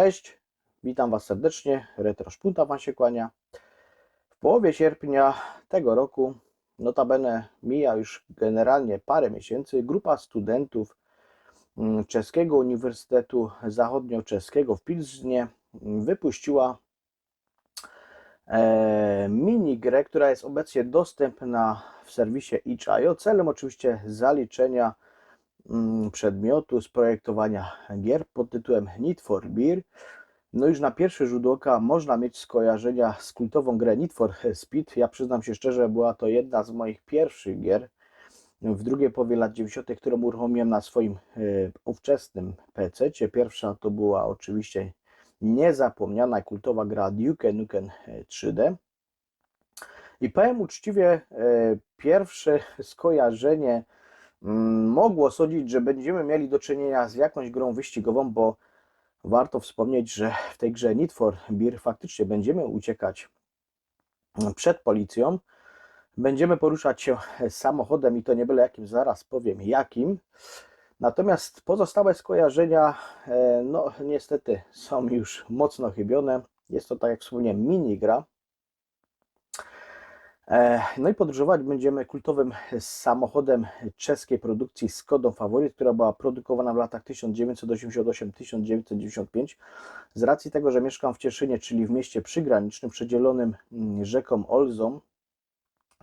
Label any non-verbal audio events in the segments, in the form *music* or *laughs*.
Cześć, witam Was serdecznie. Retro Szpunta Wam się kłania. W połowie sierpnia tego roku, notabene mija już generalnie parę miesięcy, grupa studentów mm, Czeskiego Uniwersytetu Zachodnio-Czeskiego w Pilznie wypuściła e, minigrę, która jest obecnie dostępna w serwisie itch.io celem oczywiście zaliczenia przedmiotu z projektowania gier pod tytułem Need for Beer. No już na pierwszy rzut oka można mieć skojarzenia z kultową grę Need for Speed. Ja przyznam się szczerze, była to jedna z moich pierwszych gier w drugiej połowie lat 90., którą uruchomiłem na swoim y, ówczesnym PC. Pierwsza to była oczywiście niezapomniana kultowa gra Duke Nukem 3D. I powiem uczciwie, y, pierwsze skojarzenie mm, mogło sądzić, że będziemy mieli do czynienia z jakąś grą wyścigową, bo warto wspomnieć, że w tej grze Need for Beer faktycznie będziemy uciekać przed policją. Będziemy poruszać się samochodem i to nie byle jakim, zaraz powiem jakim. Natomiast pozostałe skojarzenia, e, no niestety są już mocno chybione. Jest to, tak jak wspomniałem, minigra. E, No i podróżować będziemy kultowym samochodem czeskiej produkcji Skodą Favorit, która była produkowana w latach 1988-1995. Z racji tego, że mieszkam w Cieszynie, czyli w mieście przygranicznym, przedzielonym mm, rzeką Olzą,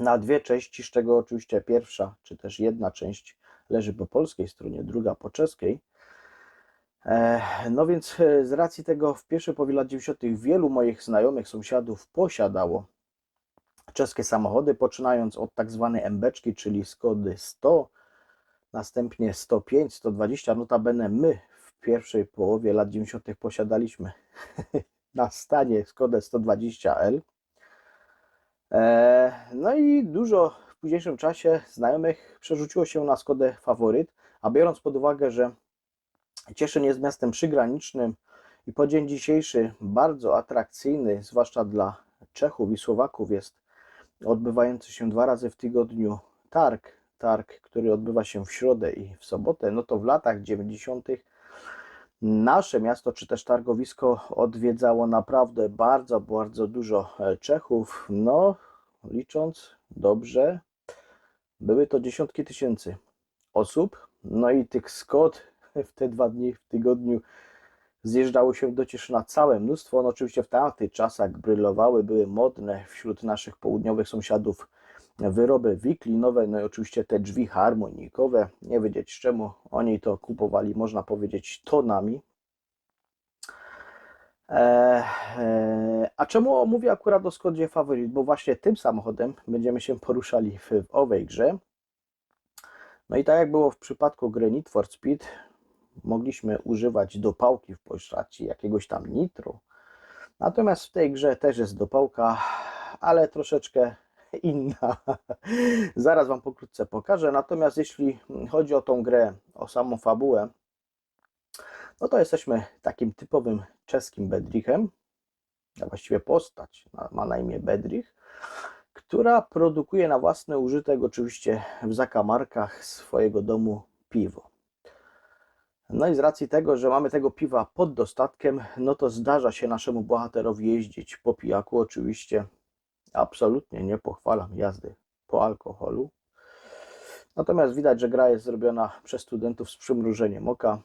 na dwie części, z czego oczywiście pierwsza, czy też jedna część leży po polskiej stronie, druga po czeskiej. E, No więc e, z racji tego w pierwszej połowie lat 90. wielu moich znajomych, sąsiadów posiadało czeskie samochody, poczynając od tak zwanej embeczki, czyli Skody 100, następnie 105, 120. Notabene my w pierwszej połowie lat 90. posiadaliśmy *laughs* na stanie Skodę 120L. E, No i dużo w późniejszym czasie znajomych przerzuciło się na Skodę Faworyt, a biorąc pod uwagę, że Cieszyn jest miastem przygranicznym i po dzień dzisiejszy bardzo atrakcyjny, zwłaszcza dla Czechów i Słowaków, jest odbywający się dwa razy w tygodniu targ, targ, który odbywa się w środę i w sobotę, no to w latach 90. nasze miasto, czy też targowisko odwiedzało naprawdę bardzo, bardzo dużo e, Czechów. No, licząc dobrze, były to dziesiątki tysięcy osób. No i tych skot *laughs* w te dwa dni w tygodniu zjeżdżało się do Cieszyna całe mnóstwo. No oczywiście w tamtych czasach brylowały, były modne wśród naszych południowych sąsiadów wyroby wiklinowe, no i oczywiście te drzwi harmonikowe. Nie wiedzieć czemu oni to kupowali, można powiedzieć, tonami. E, e, a czemu mówię akurat o Skodzie Favorit? Bo właśnie tym samochodem będziemy się poruszali w, w owej grze. No i tak jak było w przypadku gry Need for Speed, mogliśmy używać dopałki w postaci jakiegoś tam nitro. Natomiast w tej grze też jest dopałka, ale troszeczkę *laughs* inna. Zaraz Wam pokrótce pokażę. Natomiast jeśli chodzi o tą grę, o samą fabułę, no to jesteśmy takim typowym czeskim Bedrichem, a właściwie postać ma na imię Bedrich, która produkuje na własny użytek, oczywiście w zakamarkach swojego domu piwo. No i z racji tego, że mamy tego piwa pod dostatkiem, no to zdarza się naszemu bohaterowi jeździć po pijaku. Oczywiście absolutnie nie pochwalam jazdy po alkoholu. Natomiast widać, że gra jest zrobiona przez studentów z przymrużeniem oka.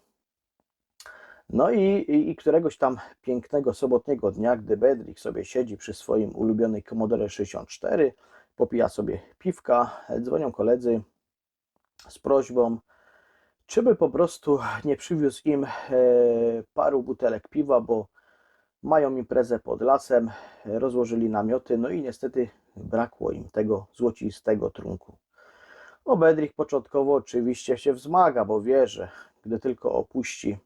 No i, i, i któregoś tam pięknego sobotniego dnia, gdy Bedrick sobie siedzi przy swoim ulubionej Commodore 64, popija sobie piwka, dzwonią koledzy z prośbą, czy by po prostu nie przywiózł im e, paru butelek piwa, bo mają imprezę pod lasem, rozłożyli namioty, no i niestety brakło im tego złocistego trunku. No Bedrich początkowo oczywiście się wzmaga, bo wie, że gdy tylko opuści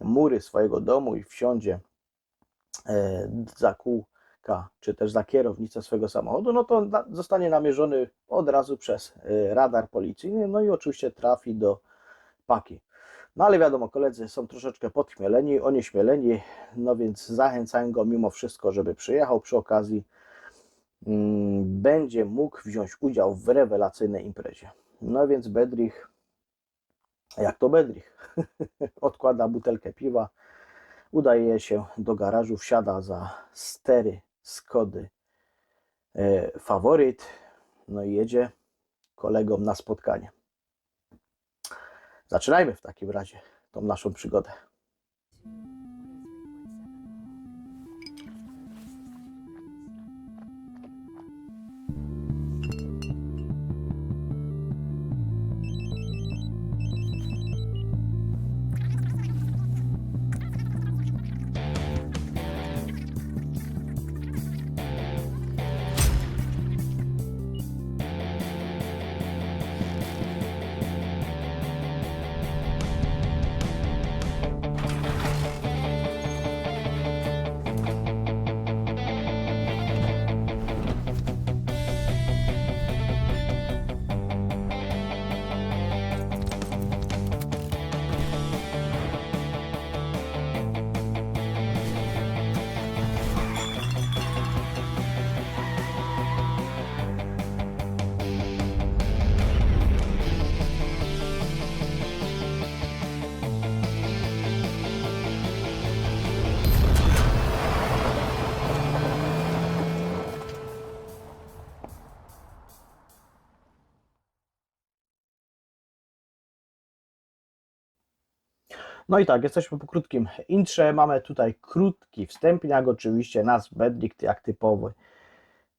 mury swojego domu i wsiądzie e, za kółka, czy też za kierownicę swojego samochodu, no to zostanie namierzony od razu przez e, radar policyjny, no i oczywiście trafi do paki. No ale wiadomo, koledzy są troszeczkę podchmieleni, onieśmieleni, no więc zachęcają go mimo wszystko, żeby przyjechał przy okazji. Mm, będzie mógł wziąć udział w rewelacyjnej imprezie. No więc Bedrich, jak to Bedrich, *laughs* odkłada butelkę piwa, udaje się do garażu, wsiada za stery Skody e, Faworyt, no i jedzie kolegom na spotkanie. Zaczynajmy w takim razie tą naszą przygodę. No i tak, jesteśmy po krótkim intrze. Mamy tutaj krótki wstępniak, oczywiście nas Bedlikt jak typowy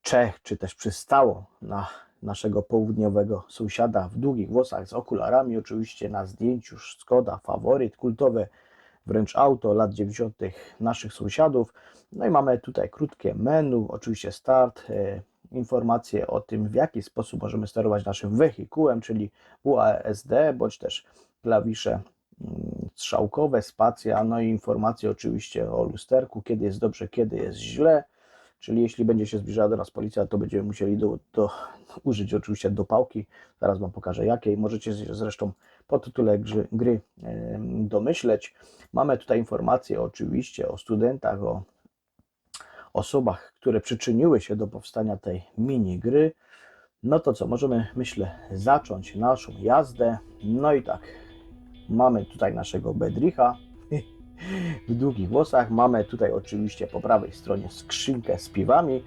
Czech, czy też przystało na naszego południowego sąsiada w długich włosach z okularami. Oczywiście na zdjęciu Skoda, faworyt, kultowe wręcz auto lat 90. naszych sąsiadów. No i mamy tutaj krótkie menu, oczywiście start, e, informacje o tym, w jaki sposób możemy sterować naszym wehikułem, czyli WASD, bądź też klawisze mm, strzałkowe, spacja, no i informacje oczywiście o lusterku, kiedy jest dobrze, kiedy jest źle. Czyli jeśli będzie się zbliżała do nas policja, to będziemy musieli do, do, użyć oczywiście dopałki. Zaraz Wam pokażę jakiej. Możecie zresztą po tytule gry, gry domyśleć. Mamy tutaj informacje oczywiście o studentach, o osobach, które przyczyniły się do powstania tej mini gry. No to co, możemy myślę zacząć naszą jazdę. No i tak, mamy tutaj naszego Bedricha *laughs* w długich włosach. Mamy tutaj oczywiście po prawej stronie skrzynkę z piwami.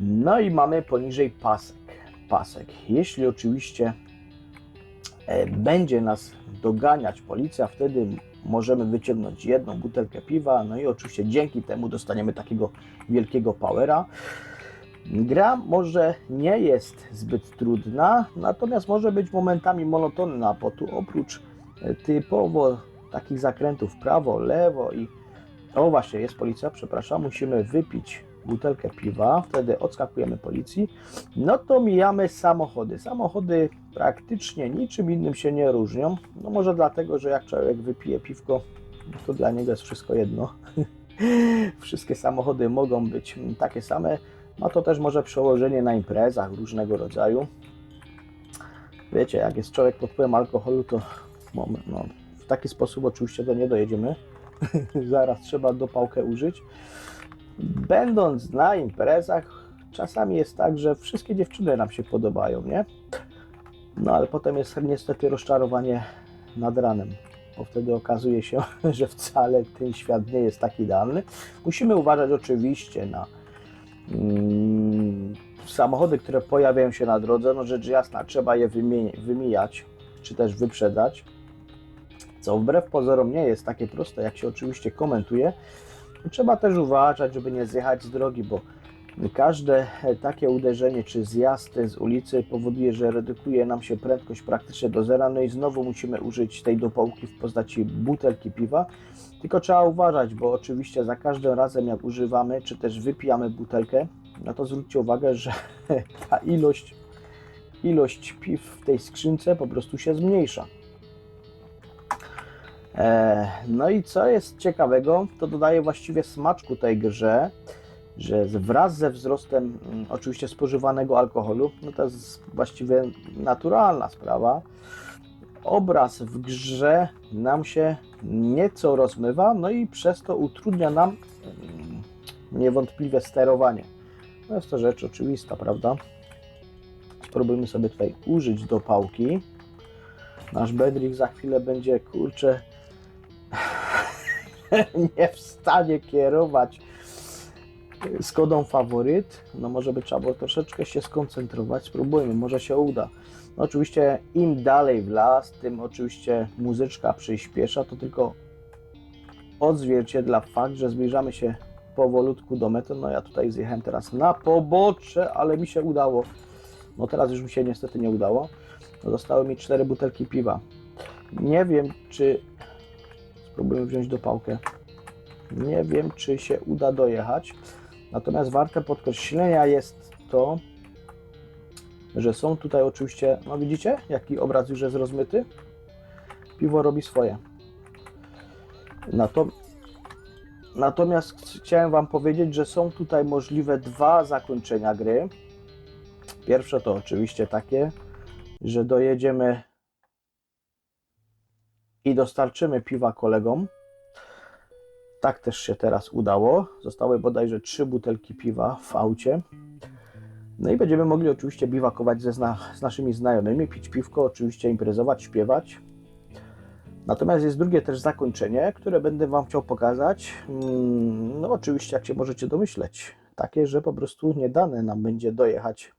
No i mamy poniżej pasek. Pasek. Jeśli oczywiście e, będzie nas doganiać policja, wtedy możemy wyciągnąć jedną butelkę piwa, no i oczywiście dzięki temu dostaniemy takiego wielkiego powera. Gra może nie jest zbyt trudna, natomiast może być momentami monotonna, bo tu oprócz typowo takich zakrętów prawo, lewo i o właśnie, jest policja, przepraszam, musimy wypić butelkę piwa, wtedy odskakujemy policji, no to mijamy samochody. Samochody praktycznie niczym innym się nie różnią, no może dlatego, że jak człowiek wypije piwko, no to dla niego jest wszystko jedno. *laughs* Wszystkie samochody mogą być takie same, ma to też może przełożenie na imprezach różnego rodzaju. Wiecie, jak jest człowiek pod wpływem alkoholu, to moment, no, w taki sposób oczywiście do nie dojedziemy. *laughs* Zaraz trzeba dopałkę użyć. Będąc na imprezach, czasami jest tak, że wszystkie dziewczyny nam się podobają, nie? No ale potem jest niestety rozczarowanie nad ranem, bo wtedy okazuje się, *laughs* że wcale ten świat nie jest tak idealny. Musimy uważać oczywiście na mm, samochody, które pojawiają się na drodze. No rzecz jasna, trzeba je wymi- wymijać, czy też wyprzedzać co wbrew pozorom nie jest takie proste, jak się oczywiście komentuje. Trzeba też uważać, żeby nie zjechać z drogi, bo każde takie uderzenie czy zjazd z ulicy powoduje, że redukuje nam się prędkość praktycznie do zera, no i znowu musimy użyć tej dopałki w postaci butelki piwa. Tylko trzeba uważać, bo oczywiście za każdym razem jak używamy, czy też wypijamy butelkę, no to zwróćcie uwagę, że *laughs* ta ilość, ilość piw w tej skrzynce po prostu się zmniejsza. E, No i co jest ciekawego, to dodaje właściwie smaczku tej grze, że wraz ze wzrostem mm, oczywiście spożywanego alkoholu, no to jest właściwie naturalna sprawa. Obraz w grze nam się nieco rozmywa, no i przez to utrudnia nam mm, niewątpliwie sterowanie. No jest to rzecz oczywista, prawda? Spróbujmy sobie tutaj użyć do pałki. Nasz Bedrick za chwilę będzie, kurczę, *laughs* nie w stanie kierować Skodą faworyt, no może by trzeba było troszeczkę się skoncentrować, spróbujmy, może się uda. No oczywiście im dalej w las, tym oczywiście muzyczka przyspiesza, to tylko odzwierciedla fakt, że zbliżamy się powolutku do mety. No ja tutaj zjechałem teraz na pobocze, ale mi się udało. No teraz już mi się niestety nie udało. No zostały mi cztery butelki piwa. Nie wiem, czy spróbujemy wziąć do pałkę. Nie wiem, czy się uda dojechać. Natomiast warte podkreślenia jest to, że są tutaj oczywiście, no widzicie, jaki obraz już jest rozmyty? Piwo robi swoje. Natom- Natomiast chciałem Wam powiedzieć, że są tutaj możliwe dwa zakończenia gry. Pierwsze to oczywiście takie, że dojedziemy i dostarczymy piwa kolegom. Tak też się teraz udało. Zostały bodajże trzy butelki piwa w aucie. No i będziemy mogli oczywiście biwakować ze zna z naszymi znajomymi, pić piwko, oczywiście imprezować, śpiewać. Natomiast jest drugie też zakończenie, które będę Wam chciał pokazać. Mm, No oczywiście, jak się możecie domyśleć, takie, że po prostu nie dane nam będzie dojechać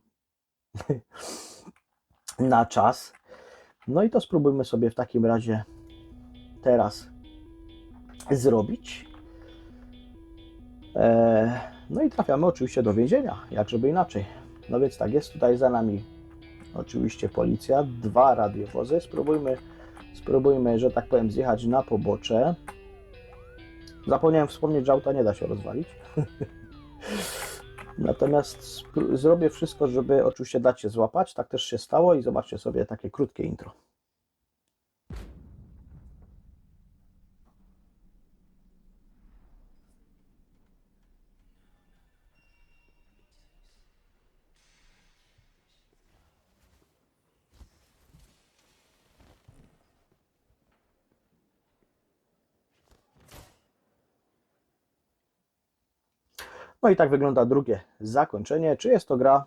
*laughs* na czas. No i to spróbujmy sobie w takim razie teraz zrobić. Eee, no i trafiamy oczywiście do więzienia, jak żeby inaczej. No więc tak, jest tutaj za nami oczywiście policja, dwa radiowozy. Spróbujmy, spróbujmy, że tak powiem, zjechać na pobocze. Zapomniałem wspomnieć, że auta nie da się rozwalić. *laughs* Natomiast zrobię wszystko, żeby oczywiście dać się złapać. Tak też się stało i zobaczcie sobie takie krótkie intro. No i tak wygląda drugie zakończenie. Czy jest to gra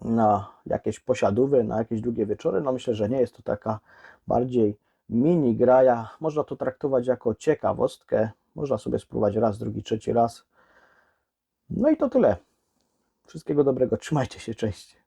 na jakieś posiadówy, na jakieś długie wieczory? No myślę, że nie jest to taka bardziej mini graja. Można to traktować jako ciekawostkę. Można sobie spróbować raz, drugi, trzeci raz. No i to tyle. Wszystkiego dobrego. Trzymajcie się, cześć.